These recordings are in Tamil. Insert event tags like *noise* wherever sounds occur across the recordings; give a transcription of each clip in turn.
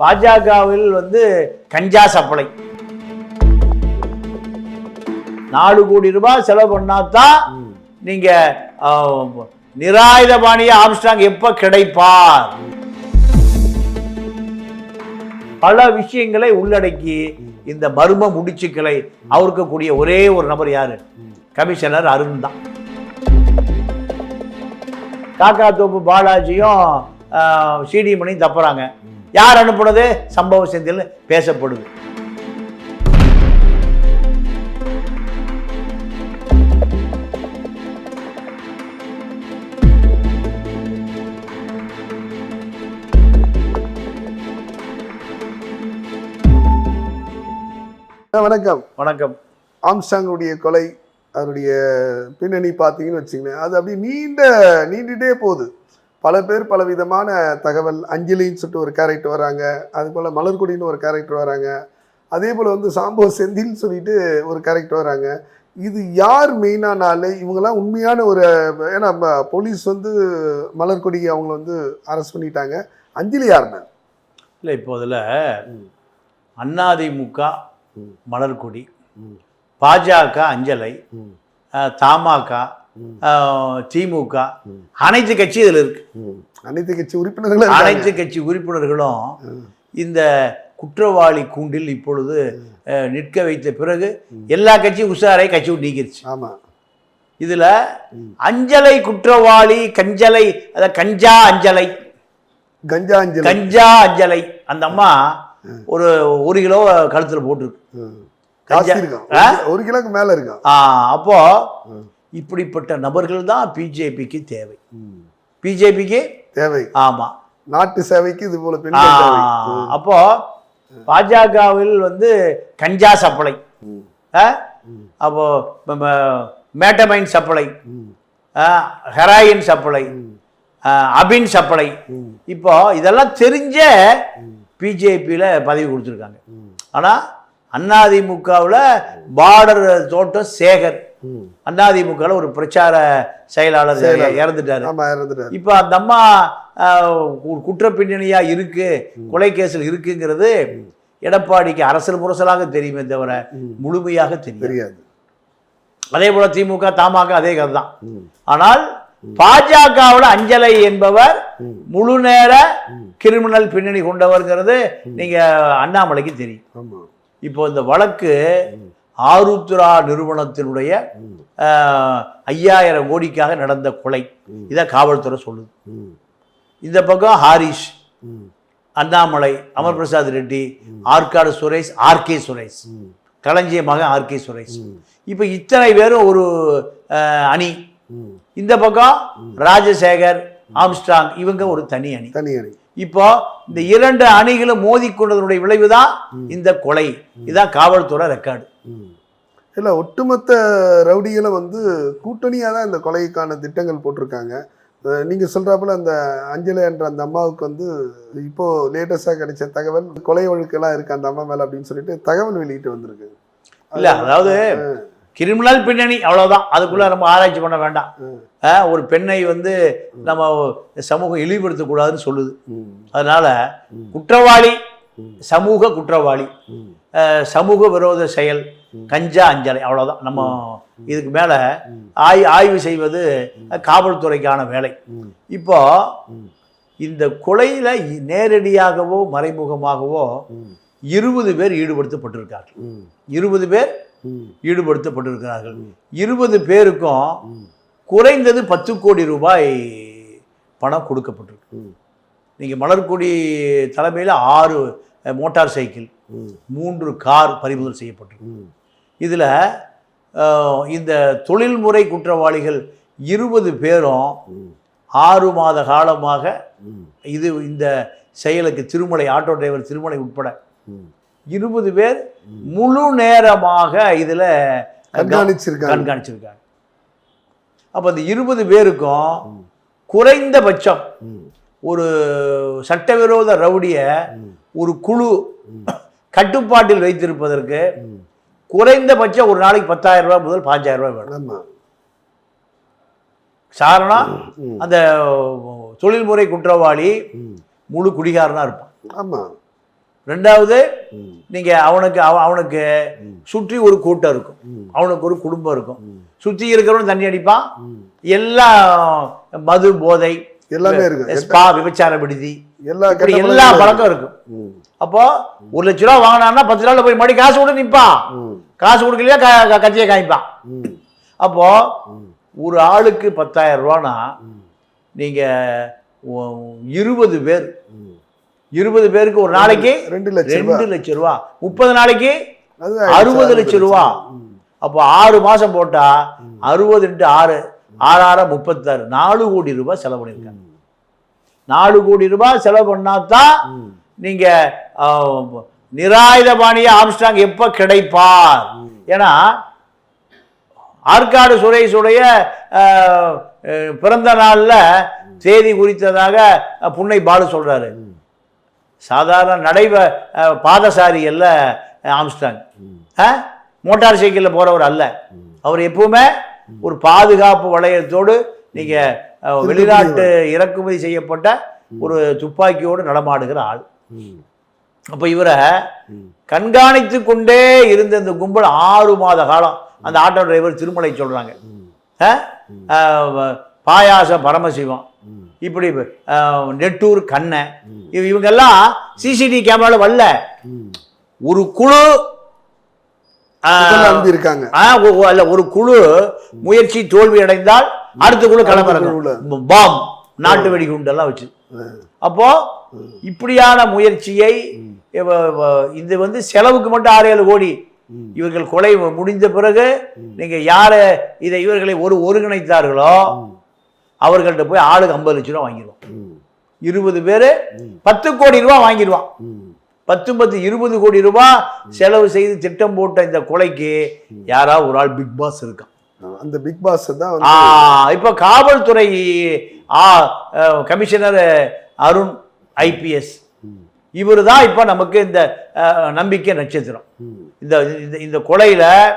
பாஜகவில் வந்து கஞ்சா சப்ளை. நாலு கோடி ரூபாய் செலவு பண்ணாதான் நீங்க நிராயுதபாணிய ஆம்ஸ்டாங் எப்ப கிடைப்பார்? பல விஷயங்களை உள்ளடக்கி இந்த மர்ம முடிச்சுக்களை அவருக்கு கூடிய ஒரே ஒரு நபர் யாரு? கமிஷனர் அருண் தான். காக்கா தோப்பு பாலாஜியும் சிடி மணியும் தப்புறாங்க. யார் அனுப்புனது? சம்பவ செந்தில்னு பேசப்படுது. வணக்கம். வணக்கம். ஆம்ஸ்டாங்குடைய கொலை அவருடைய பின்னணி பார்த்தீங்கன்னு வச்சுங்களேன் அது அப்படியே நீண்ட நீண்டுட்டே போகுது. பல பேர் பல விதமான தகவல் அஞ்சலின்னு சொல்லிட்டு ஒரு கேரக்டர் வராங்க. அது போல் மலர்கொடின்னு ஒரு கேரக்டர் வராங்க. அதே போல் வந்து சாம்போ செந்தில்னு சொல்லிட்டு ஒரு கேரக்டர் வராங்க. இது யார் மெயினான ஆள் இவங்கெல்லாம் உண்மையான ஒரு ஏன்னா போலீஸ் வந்து மலர்கொடி அவங்கள வந்து அரெஸ்ட் பண்ணிட்டாங்க. அஞ்சலி யாருன்னு இல்லை இப்போ அதில். அண்ணாதிமுக ம். மலர்கொடி பாஜக அஞ்சலை தமாக திமுக. அனைத்து கட்சி இதில் இருக்கு. அனைத்து கட்சி உறுப்பினர்களும் அனைத்து கட்சி உறுப்பினர்களும். இந்த குற்றவாளி கூண்டில் இப்பொழுது நிற்க வைத்த பிறகு எல்லா கட்சியும் உஷாரை கட்சி நீக்கிருச்சு. ஆமா. இதுல. அஞ்சலை குற்றவாளி கஞ்சலை அத கஞ்சா அஞ்சலை. கஞ்சா அஞ்சலி. கஞ்சா அஞ்சலை. அந்த அம்மா ஒரு ஒரு கிலோ கழுத்துல போட்டிருக்கு? ஒரு- கிலோக்கு மேல இருக்கும் ஆ, அப்போ ம். இப்படிப்பட்ட நபர்கள் தான் பிஜேபிக்கு தேவை. பிஜேபிக்கு தேவை. ஆமா. நாட்டு சேவைக்கு இது போல அப்போ பாஜகவில் வந்து கஞ்சா சப்ளை. அப்போ மேட்டமைன் சப்ளை. Heroin supply. அபின் சப்ளை. இப்போ இதெல்லாம் தெரிஞ்ச பிஜேபியில் பதவி கொடுத்துருக்காங்க. ஆனால் அதிமுகவில் பார்டர் தோட்டம் சேகர். அதிமுகவில் ஒரு பிரச்சார செயலாளர். இறந்துட்டாரு. இப்போ அந்த அம்மா ஒரு குற்ற பின்னணியா இருக்கு கொலை கேஸில் இருக்குங்கிறது எடப்பாடிக்கு அரசல் முரசலாக தெரியுமே தவிர. முழுமையாக தெரியாது. அதே போல திமுக தமாக அதே கதை தான். ஆனால் பாஜகவில் அஞ்சலை என்பவர். முழு நேர. கிரிமினல் பின்னணி கொண்டவர்ங்கிறது நீங்க அண்ணாமலைக்கு தெரியும். இப்போ இந்த வழக்கு ஆருத்ரா நிறுவனத்தினுடைய ஐயாயிரம் கோடிக்காக நடந்த கொலை. இதை காவல்துறை சொல்லுது. இந்த பக்கம் ஹாரிஷ். அண்ணாமலை அமர் பிரசாத் ரெட்டி ஆற்காடு சுரேஷ் ஆர்கே சுரேஷ். களஞ்சிய மகன் ஆர்கே சுரேஷ். இப்போ இத்தனை பேரும் ஒரு அணி. இந்த பக்கம் ராஜசேகர் ஆம்ஸ்ட்ராங் இவங்க ஒரு தனி அணி தனி அணி இப்போ இந்த இரண்டு அணிகளும் மோதிக்கொண்டதனுடைய விளைவுதான் இந்த கொலை. இதான் காவல்துறை ரெக்கார்டு. இல்ல ஒட்டுமொத்த ரவுடிகளை வந்து கூட்டணியா தான் இந்த கொலைக்கான திட்டங்கள் போட்டிருக்காங்க. அஹ் நீங்க சொல்றாப்புல அந்த அஞ்சலி என்ற அந்த அம்மாவுக்கு வந்து இப்போ லேட்டஸ்டா கிடைச்ச தகவல் கொலை வழக்கெல்லாம் இருக்கு அந்த அம்மா மேல அப்படின்னு சொல்லிட்டு தகவல் வெளியிட்டு வந்திருக்கு. இல்ல அதாவது கிரிமினல் பின்னணி அவ்வளவுதான் அதுக்குள்ள நம்ம ஆராய்ச்சி பண்ண வேண்டாம் ஒரு பெண்ணை வந்து நம்ம சமூகம் இழிவுபடுத்தக்கூடாதுன்னு சொல்லுது. அதனால. குற்றவாளி. சமூக குற்றவாளி சமூக விரோத செயல். கஞ்சா அஞ்சலை அவ்வளவுதான் நம்ம இதுக்கு மேல. ஆய் ஆய்வு செய்வது காவல்துறைக்கான வேலை. இப்போ. இந்த கொலையில நேரடியாகவோ மறைமுகமாகவோ. இருபது பேர் ஈடுபடுத்தப்பட்டிருக்கார்கள் ம். இருபது பேர். ஈடுபடுத்தப்பட்டிருக்கிறார்கள் இருபது பேருக்கும் குறைந்தது பத்து கோடி ரூபாய் பணம் கொடுக்கப்பட்டிருக்கு ம். நீங்கள் மலர்கொடி தலைமையில் ஆறு மோட்டார் சைக்கிள் ம். மூன்று கார் பறிமுதல் செய்யப்பட்டிருக்கு இதில் இந்த தொழில்முறை குற்றவாளிகள் இருபது பேரும் ஆறு மாத காலமாக ம். இது இந்த செயலுக்கு திருமலை ஆட்டோ டிரைவர் திருமலை உட்பட ம். இருபது பேர் முழு நேரமாக இதில் கண்காணிச்சிருக்காங்க கண்காணிச்சிருக்காங்க அப்போ இந்த இருபது பேருக்கும். குறைந்தபட்சம். ஒரு சட்டவிரோத ரவுடிய. ஒரு குழு. கட்டுப்பாட்டில் வைத்திருப்பதற்கு. குறைந்தபட்சம் ஒரு நாளைக்கு பத்தாயிரம் ரூபாய் முதல் பாஞ்சாயிரம் ரூபாய் வேணும் ஆமா காரணம் ம். அந்த தொழில்முறை குற்றவாளி. முழு குடிகாரனா இருப்பான் ஆமா ரெண்டாவது ம். நீங்க அவனுக்கு அவ- அவனுக்கு சுற்றி ஒரு கூட்டம் இருக்கும். அவனுக்கு ஒரு குடும்பம் இருக்கும். சுற்றி இருக்கிறவன் தண்ணி அடிப்பான் ம். எல்லாம் மது போதை எல்லாமே இருக்கு ஸ்பா விபச்சார விடுதி எல்லா எல்லா பழக்கம் இருக்கும். அப்போ ஒரு லட்ச ரூபா வாங்கினான்னா பத்து நாள்ல போய் மறுபடியும் காசு கூட நிற்பான். காசு கொடுக்கலையா கட்சியை காமிப்பான் ம். அப்போ. ஒரு ஆளுக்கு பத்தாயிரம் ரூபானா. நீங்க இருபது பேர். இருபது பேருக்கு ஒரு நாளைக்கு ரெண்டு லட்சம் ரூபாய் ரெண்டு லட்சம் ரூபா. முப்பது நாளைக்கு அறுபது லட்சம். ரூபா. அப்போ ஆறு மாசம் போட்டா அறுபது இன்ட்டு ஆறு. ஆறாயிரம் முப்பத்தாறு. நாலு கோடி ரூபாய் செலவு பண்ணியிருக்காங்க. நாலு கோடி ரூபாய் செலவு பண்ணாதான் ம். நீங்க ஆஹ், நிராயுதபாணிய ஆம்ஸ்டாங் எப்ப கிடைப்பார்? ஏன்னா ஆற்காடு சுரேஷுடைய பிறந்த நாள்ல தேதி குறித்ததாக புன்னை பாலு சொல்றாரு. சாதாரண நடைவ அஹ், பாதசாரி அல்ல அஹ், ஆம்ஸ்டாங் மோட்டார் சைக்கிளில் போறவர் அல்ல. அவர் எப்பவுமே ஒரு பாதுகாப்பு வளையத்தோடு நீங்க அஹ், வெளிநாட்டு இறக்குமதி செய்யப்பட்ட ஒரு துப்பாக்கியோடு நடமாடுகிற ஆள். அப்ப இவரை. கண்காணித்து கொண்டே இருந்த இந்த கும்பல் ஆறு மாத காலம் அந்த ஆட்டோ டிரைவர் திருமலை அஹ், பாயாச பரமசிவம். இப்படி நெட்டூர். இவ- இவங்கெல்லாம் சிசிடிவி கேமரால வரல. ஒரு குழு இருக்காங்க. ஒரு குழு முயற்சி தோல்வி அடைந்தால் அடுத்த குழு. கிளம்புறாங்க பாம். நாட்டு வெடிகுண்டெல்லாம் வச்சு. அப்போ இப்படியான முயற்சியை இது வந்து செலவுக்கு மட்டும் ஆறு ஏழு கோடி. இவர்கள் கொலை முடிந்த பிறகு நீங்க யார இதை இவர்களை ஒரு ஒருங்கிணைத்தார்களோ அவர்கள்ட்ட போய் ஆளுக்கு ஐம்பது லட்ச ரூபா வாங்கிடுவோம். இருபது பேரு. பத்து கோடி ரூபாய் வாங்கிடுவான். பத்து பத்து இருபது கோடி ரூபாய் செலவு செய்து திட்டம் போட்ட இந்த கொலைக்கு யாராவது ஒரு ஆள் பிக் பாஸ் இருக்கான். அந்த பிக் பாஸ் தான் இப்ப காவல்துறை கமிஷனர் அருண் ஐபிஎஸ். இவர் தான் இப்ப நமக்கு இந்த நம்பிக்கை நட்சத்திரம். இந்த- இந்த கொலையில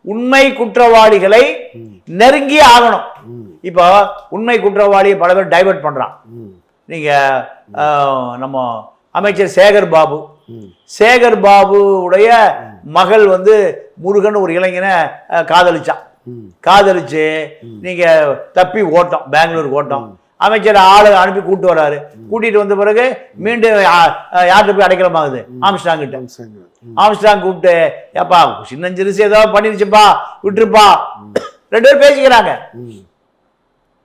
உண்மை குற்றவாளிகளை ம். நெருங்கி ஆகணும். இப்போ உண்மை குற்றவாளியை பல பேர் டைவர்ட் பண்றான் ம். நீங்க அஹ், நம்ம அமைச்சர் சேகர் பாபு. சேகர் பாபு உடைய மகள் வந்து முருகன் ஒரு இளைஞனை காதலிச்சான். காதலிச்சு நீங்க தப்பி ஓட்டம் பெங்களூர் ஓட்டம் அமைச்சர் ஆளு அனுப்பி கூட்டு வராரு கூட்டிட்டு வந்த பிறகு மீண்டும் யார்கிட்ட போய் அடைக்கலமாகுது ஆம்ஸ்டாங் கிட்ட. ஆம்ஸ்டாங் கூப்பிட்டு ஏப்பா சின்ன சிறுசு ஏதோ பண்ணிருச்சுப்பா விட்டுருப்பா ரெண்டு பேரும் பேசிக்கிறாங்க.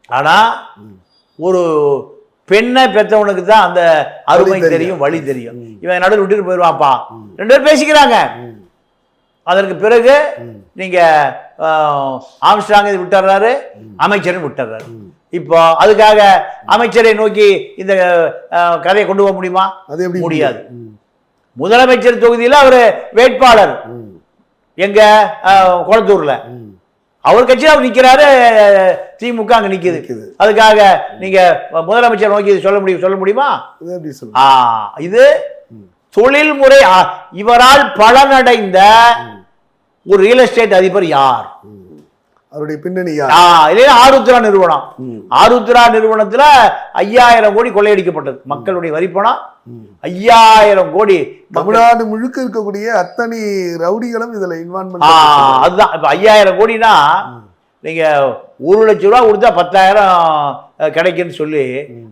ஆனா. ஒரு பெண்ணை பெத்தவனுக்கு தான் அந்த அருமை தெரியும். வழி தெரியும். இவன் நடுவில் விட்டுட்டு போயிடுவான்ப்பா. ரெண்டு பேரும் பேசிக்கிறாங்க. அதற்கு பிறகு. நீங்க ஆம்ஸ்டாங் இது விட்டுறாரு அமைச்சரும் விட்டுறாரு. இப்போ அதுக்காக அமைச்சரை நோக்கி இந்த கதையை கொண்டு போக முடியுமா அது முடியாது. முதலமைச்சர் தொகுதியில அவர் வேட்பாளர். எங்க ம். அவர் கட்சியில் அவர் நிக்கிறாரு திமுக அங்க நிக்குது. அதுக்காக நீங்க முதலமைச்சர் நோக்கி சொல்ல முடியும் சொல்ல முடியுமா ஆ, இது. தொழில்முறை இவரால் பலனடைந்த ஒரு ரியல் எஸ்டேட் அதிபர் யார். அவருடைய பின்னணி இல்லைன்னா ஆருத்ரா நிறுவனம். ஆருத்ரா நிறுவனத்துல ஐயாயிரம் கோடி கொள்ளையடிக்கப்பட்டது மக்களுடைய வரிப்பணம். ஐயாயிரம் கோடி தமிழ்நாடு முழுக்க இருக்கக்கூடிய அத்தனை ரவுடிகளும் இதுல ஆ, இன்வால்மெண்ட் அதுதான். இப்ப ஐயாயிரம் கோடினா நீங்க ஒரு லட்ச ரூபா கொடுத்தா பத்தாயிரம் அஹ், கிடைக்குன்னு சொல்லி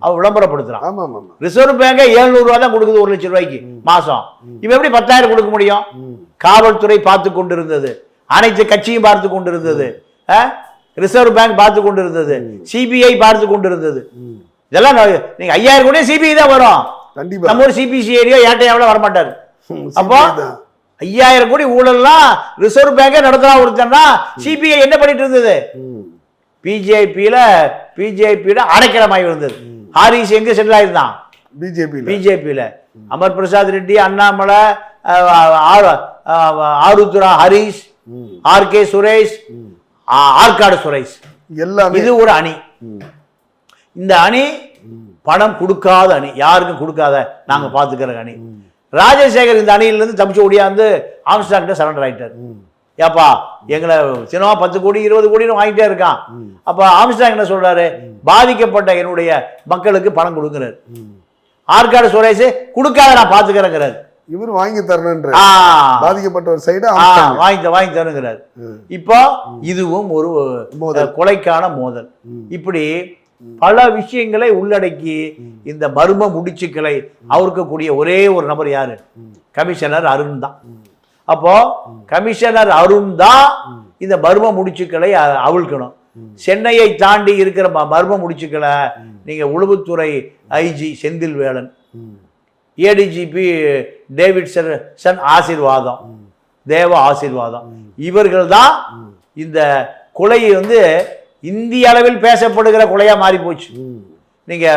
அவன் விளம்பரப்படுத்துறான். ரிசர்வ் பேங்க் ரூபா தான் கொடுக்குது ஒரு லட்சம் ரூபாய்க்கு மாசம். இவன் எப்படி பத்தாயிரம் கொடுக்க முடியும். காவல்துறை பார்த்து கொண்டிருந்தது. அனைத்து கட்சியும் பார்த்து கொண்டிருந்தது. அஹ், ரிசர்வ் பேங்க் பார்த்து கொண்டிருந்தது. சிபிஐ பார்த்து கொண்டிருந்தது. ம். இதெல்லாம் நீங்க ஐயாயிரம் கோடி சிபிஐ தான் வரும். கண்டிப்பா நம்ம ஒரு சிபிசிஐடியோ ஏட்டையாவில் வரமாட்டாரு *laughs* ம். அப்போ? ஐயாயிரம் கோடி ஊழல்லாம் ரிசர்வ் பேங்கே நடத்தலாம் ஒருத்தன்னா சிபிஐ என்ன பண்ணிட்டு இருந்தது. பிஜேபியில பிஜேபியில அடைக்கலமாகி இருந்தது ஹாரிஸ் எங்க செட்டில் ஆயிருந்தான் ல பிஜேபியில அமர் பிரசாத் ரெட்டி அண்ணாமலை ஆருத்ரா ஹரிஷ் ம். ஆர் கே சுரேஷ் ஆற்காடு சுரேஷ் எல்லாமே இது ஒரு அணி. இந்த அணி. பணம் கொடுக்காத அணி யாருக்கும் கொடுக்காத நாங்க பாத்துக்கிற அணி. ராஜசேகர் இந்த அணியிலிருந்து தப்பிச்சு ஓடியாந்து ஆம்ஸ்டாங் கிட்ட சரண்டர் ஆயிட்டார். ஏப்பா எங்களை சினிமா பத்து கோடி இருபது கோடின்னு வாங்கிட்டே இருக்கான். அப்ப ஆம்ஸ்டாங் என்ன சொல்றாரு? பாதிக்கப்பட்ட என்னுடைய மக்களுக்கு பணம் கொடுக்குறாரு. ஆற்காடு சுரேஷ் கொடுக்காத நான் பாத்துக்கிறேங்கிறாரு. இவர் வாங்கி தரணுன்ற பாதிக்கப்பட்ட ஒரு சைடு வாங்கி வாங்கி தருங்கிறார் இப்போ இதுவும் ஒரு கொலைக்கான மோதல். இப்படி பல விஷயங்களை உள்ளடக்கி இந்த மர்ம முடிச்சுக்களை அவருக்கக்கூடிய ஒரே ஒரு நபர் யாரு? கமிஷனர் அருண் தான். அப்போ கமிஷனர் அருண் தான் இந்த மர்ம முடிச்சுக்களை அவிழ்க்கணும். சென்னையை தாண்டி இருக்கிற மர்ம முடிச்சுக்களை நீங்க உளவுத்துறை IG Senthil Velan ADGP Davidson son Asirvatham Deva Asirvatham. இவர்கள் தான் இந்த கொலையை வந்து இந்திய அளவில் பேசப்படுகிற கொலையா மாறி போச்சு. நீங்க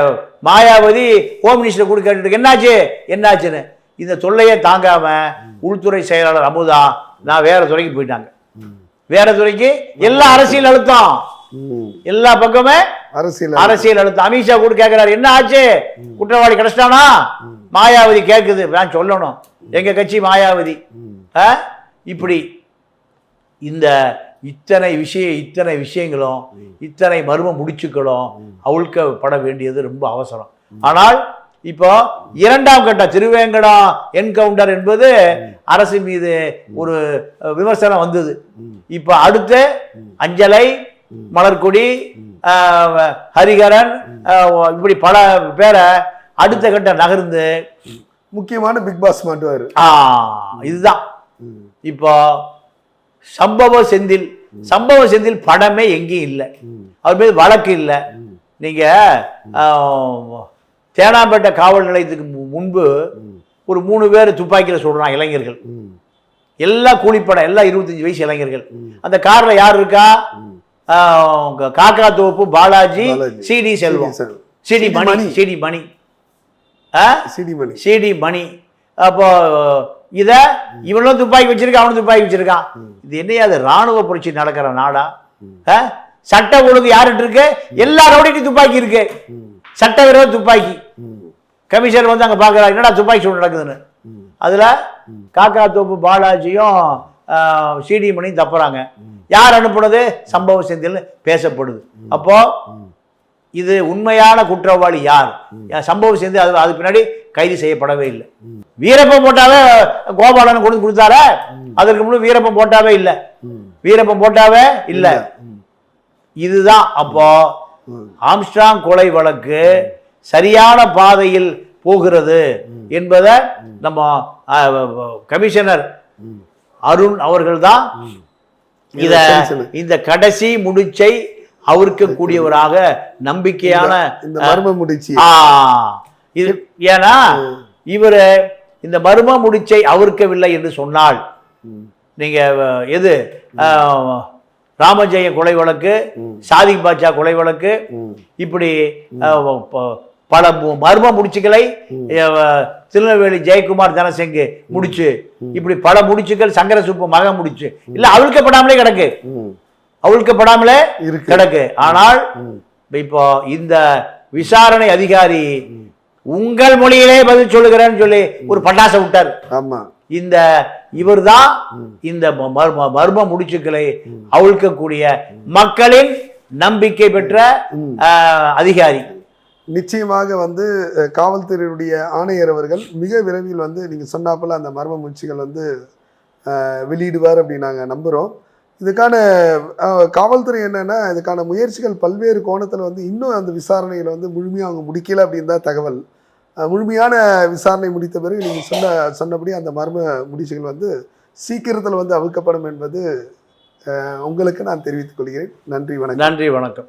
மாயாவதி ஹோம் மினிஸ்டர் கூட கேட்டுட்டு என்னாச்சு? என்னாச்சுன்னு? இந்த தொல்லையை தாங்காம உள்துறை செயலாளர் அமுதா நான் வேற துறைக்கு போயிட்டாங்க. வேற துறைக்கு எல்லா அரசியல் அழுத்தம். எல்லா பக்கமே அரசியல் அரசியல் அழுத்தம். அமித்ஷா கூட கேட்கிறாரு என்ன ஆச்சு குற்றவாளி கிடைச்சிட்டானா? மாயாவதி கேட்குது நான் சொல்லணும். எங்க கட்சி மாயாவதி? இப்படி இந்த இத்தனை விஷய இத்தனை விஷயங்களும் இத்தனை மர்ம முடிச்சுக்களும் அவிழ்க்கப்பட வேண்டியது ரொம்ப அவசரம். ஆனால் இப்போ இரண்டாம் கட்ட திருவேங்கடம் என்கவுண்டர் என்பது அரசு மீது ஒரு விமர்சனம் வந்தது. இப்போ அடுத்து அஞ்சலை மலர்கொடி ஹரிகரன் இப்படி பல பேரை அடுத்த கட்ட நகர்ந்து முக்கியமான பிக் பாஸ் மாட்டுவாரு. இதுதான். இப்போ சம்பவ செந்தில் சம்பவ செந்தில் படமே எங்கேயும் இல்லை. அவர் மீது வழக்கு இல்லை. நீங்க ஆஹ், தேனாம்பேட்டை காவல் நிலையத்துக்கு முன்பு ஒரு மூணு பேர் துப்பாக்கியில் சுடுறான் இளைஞர்கள். எல்லாம் கூலிப்படம் எல்லாம் இருபத்தஞ்சு வயசு இளைஞர்கள். அந்த கார்ல யார் இருக்கா? Kakka Thoppu Balaji. CD Selvam. CD Mani. CD Mani. CD Mani. CD Mani. அப்போ இதை இவனும் துப்பாக்கி வச்சிருக்கான் அவனும் துப்பாக்கி வச்சிருக்கான் இது என்னையா அது ராணுவ புரட்சி நடக்கிற நாடா? ஆ? சட்ட ஒழுங்கு யாருட்டு இருக்கு? எல்லா துப்பாக்கி இருக்கு. சட்டவிரோத துப்பாக்கி. கமிஷனர் வந்து அங்க பாக்குறாரு என்னடா துப்பாக்கி சூடு நடக்குதுன்னு? அதுல காக்கா தோப்பு பாலாஜியும் சிடி மணியும் தப்புறாங்க. யார் அனுப்புனது? சம்பவ செந்தில்னு பேசப்படுது. அப்போ இது உண்மையான குற்றவாளி யார்? யா- சம்பவ செஞ்சு அது அது பின்னாடி கைது செய்யப்படவே இல்லை. வீரப்பன் போட்டாவே கோபாலன் கொண்டு கொடுத்தாரா? அதற்கு முன்னாடி வீரப்பன் போட்டாவே இல்லை. வீரப்பன் போட்டாவே இல்லை. இதுதான் அப்போ ஆம்ஸ்ட்ராங் கொலை வழக்கு சரியான பாதையில் போகிறது என்பதை நம்ம கமிஷனர் அருண் அவர்கள்தான் இத சரி, சரி. இந்த கடைசி முடிச்சை அவருக்கக்கூடியவராக நம்பிக்கையான இந்த மர்ம முடிச்சு. இது ஏன்னா இவரு இந்த மர்ம முடிச்சை அவிர்க்கவில்லை என்று சொன்னால் நீங்க எது? அஹ், ராமஜெயம் கொலை வழக்கு சாதிக் பாட்சா கொலை வழக்கு இப்படி பல மர்ம முடிச்சுகளை அஹ், திருநெல்வேலி ஜெயக்குமார் தனசெங்கு முடிச்சு இப்படி பல முடிச்சுகள் சங்கர சுப்பு மக முடிச்சு இல்ல அவிழ்க்கப்படாமலே கிடக்கு. அவிழ்க்கப்படாமலே இருக்கு. கிடக்கு. ஆனால் இப்போ இந்த விசாரணை அதிகாரி உங்கள் மொழியிலே பதில் சொல்லுகிறேன்னு சொல்லி ஒரு பட்டாசை விட்டார். ஆமா. இந்த இவர்தான் இந்த ம- மர்ம மர்ம முடிச்சுக்களை அவிழ்க்கக்கூடிய மக்களின் நம்பிக்கை பெற்ற அதிகாரி. நிச்சயமாக வந்து அஹ், காவல்துறையுடைய ஆணையர் அவர்கள் மிக விரைவில் வந்து நீங்க சொன்னாப்பல அந்த மர்ம முயற்சிகள் வந்து வெளியிடுவார் அப்படின்னு நாங்க நம்புறோம். இதுக்கான காவல்துறை என்னென்னா இதுக்கான முயற்சிகள் பல்வேறு கோணத்தில் வந்து இன்னும் அந்த விசாரணையில் வந்து முழுமையாக அவங்க முடிக்கல அப்படின்னு தான் தகவல். முழுமையான விசாரணை முடித்த பிறகு நீங்கள் சொன்ன சொன்னபடி அந்த மர்ம முடிச்சுகள் வந்து சீக்கிரத்தில் வந்து அவுக்கப்படும் என்பது உங்களுக்கு நான் தெரிவித்துக் கொள்கிறேன். நன்றி வணக்கம். நன்றி வணக்கம்.